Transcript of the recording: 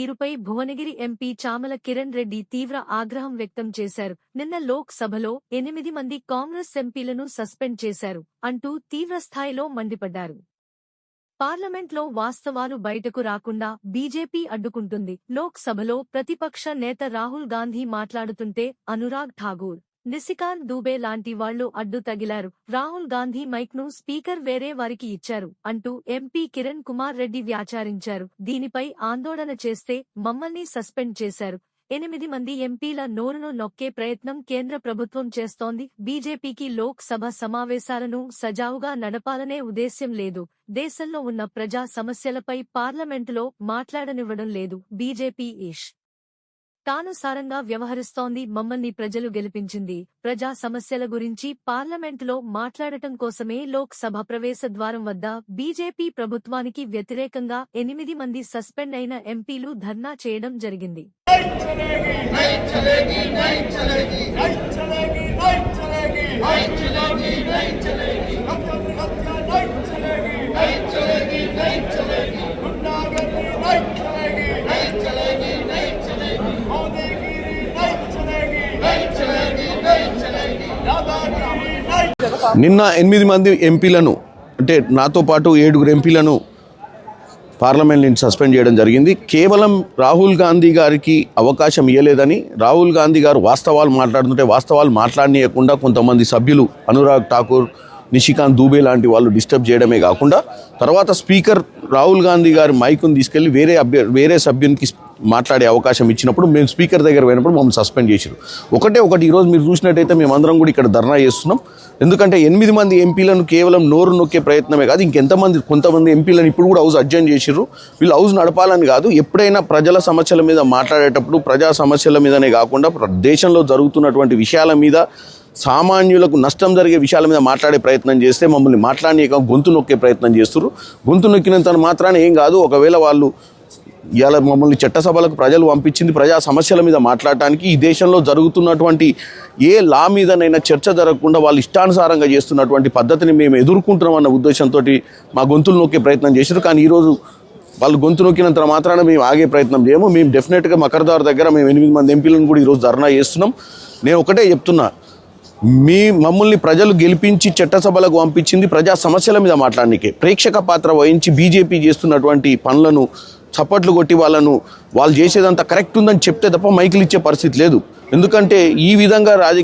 తీరుపై భువనగిరి ఎంపీ చామల కిరణ్ రెడ్డి తీవ్ర ఆగ్రహం వ్యక్తం చేశారు. నిన్న లోక్ సభలో ఎనిమిది మంది కాంగ్రెస్ ఎంపీలను సస్పెండ్ చేశారు అంటూ తీవ్రస్థాయిలో మండిపడ్డారు. పార్లమెంట్లో వాస్తవాలు బయటకు రాకుండా బీజేపీ అడ్డుకుంటుంది. లోక్ సభలో ప్రతిపక్ష నేత రాహుల్ గాంధీ మాట్లాడుతుంటే అనురాగ్ ఠాగూర్ నిశికాంత్ దూబే లాంటి వాళ్ళు అడ్డు తగిలారు. రాహుల్ గాంధీ మైక్ను స్పీకర్ వేరే వారికి ఇచ్చారు అంటూ ఎంపీ కిరణ్ కుమార్ రెడ్డి వ్యాచారించారు. దీనిపై ఆందోళన చేస్తే మమ్మల్ని సస్పెండ్ చేశారు. ఎనిమిది మంది ఎంపీల నోరును నొక్కే ప్రయత్నం కేంద్ర ప్రభుత్వం చేస్తోంది. బీజేపీకి లోక్ సభ సమావేశాలను సజావుగా నడపాలనే ఉద్దేశ్యం లేదు. దేశంలో ఉన్న ప్రజా సమస్యలపై పార్లమెంటులో మాట్లాడనివ్వడం లేదు. బీజేపీ ఈష్ తానుసారంగా వ్యవహరిస్తోంది మమ్మల్ని ప్రజలు గెలిపించింది. ప్రజా సమస్యల గురించి పార్లమెంటులో మాట్లాడటం కోసమే లోక్ సభ ప్రవేశ ద్వారం వద్ద బీజేపీ ప్రభుత్వానికి వ్యతిరేకంగా ఎనిమిది మంది సస్పెండ్ అయిన ఎంపీలు ధర్నా చేయడం జరిగింది. నిన్న ఎనిమిది మంది ఎంపీలను అంటే నాతో పాటు ఏడుగురు ఎంపీలను పార్లమెంట్ నుంచి సస్పెండ్ చేయడం జరిగింది. కేవలం రాహుల్ గాంధీ గారికి అవకాశం ఇవ్వలేదని రాహుల్ గాంధీ గారు వాస్తవాలు మాట్లాడుతుంటే వాస్తవాలు మాట్లాడనీయకుండా కొంతమంది సభ్యులు అనురాగ్ ఠాకూర్ నిషికాంత్ దూబే లాంటి వాళ్ళు డిస్టర్బ్ చేయడమే కాకుండా తర్వాత స్పీకర్ రాహుల్ గాంధీ గారి మైకును తీసుకెళ్ళి వేరే అభ్య వేరే సభ్యునికి మాట్లాడే అవకాశం ఇచ్చినప్పుడు మేము స్పీకర్ దగ్గర పోయినప్పుడు మమ్మల్ని సస్పెండ్ చేశారు ఒకటే ఒకటి ఈరోజు మీరు చూసినట్టయితే మేమందరం కూడా ఇక్కడ ధర్నా చేస్తున్నాం. ఎందుకంటే ఎనిమిది మంది ఎంపీలను కేవలం నోరు నొక్కే ప్రయత్నమే కాదు ఇంకెంతమంది కొంతమంది ఎంపీలను ఇప్పుడు కూడా హౌస్ అడ్జైన్ చేసిర్రు. వీళ్ళు హౌస్ నడపాలని కాదు ఎప్పుడైనా ప్రజల సమస్యల మీద మాట్లాడేటప్పుడు ప్రజా సమస్యల మీదనే కాకుండా ప్ర- దేశంలో జరుగుతున్నటువంటి విషయాల మీద సామాన్యులకు నష్టం జరిగే విషయాల మీద మాట్లాడే ప్రయత్నం చేస్తే మమ్మల్ని మాట్లాడని గొంతు నొక్కే ప్రయత్నం చేస్తున్నారు గొంతు నొక్కినంత మాత్రాన ఏం కాదు ఒకవేళ వాళ్ళు ఇవాళ మమ్మల్ని చట్టసభలకు ప్రజలు పంపించింది ప్రజా సమస్యల మీద మాట్లాడటానికి ఈ దేశంలో జరుగుతున్నటువంటి ఏ లా మీదనైనా చర్చ జరగకుండా వాళ్ళు ఇష్టానుసారంగా చేస్తున్నటువంటి పద్ధతిని మేము ఎదుర్కొంటున్నాం అన్న ఉద్దేశంతో మా గొంతులు నొక్కే ప్రయత్నం చేశారు. కానీ ఈరోజు వాళ్ళు గొంతు నొక్కినంత మాత్రాన మేము ఆగే ప్రయత్నం చేయము. మేము డెఫినెట్గా మకరదార్ దగ్గర మేము ఎనిమిది మంది ఎంపీలను కూడా ఈరోజు ధర్నా చేస్తున్నాం. నేను ఒకటే చెప్తున్నా మీ మమ్మల్ని ప్రజలు గెలిపించి చట్టసభలకు పంపించింది ప్రజా సమస్యల మీద మాట్లాడడానికి ప్రేక్షక పాత్ర వహించి బీజేపీ చేస్తున్నటువంటి పనులను చప్పట్లు కొట్టి వాళ్ళను వాళ్ళు చేసేదంతా కరెక్ట్ ఉందని చెప్తే తప్ప మైకులు ఇచ్చే పరిస్థితి లేదు. ఎందుకంటే ఈ విధంగా రాజకీయ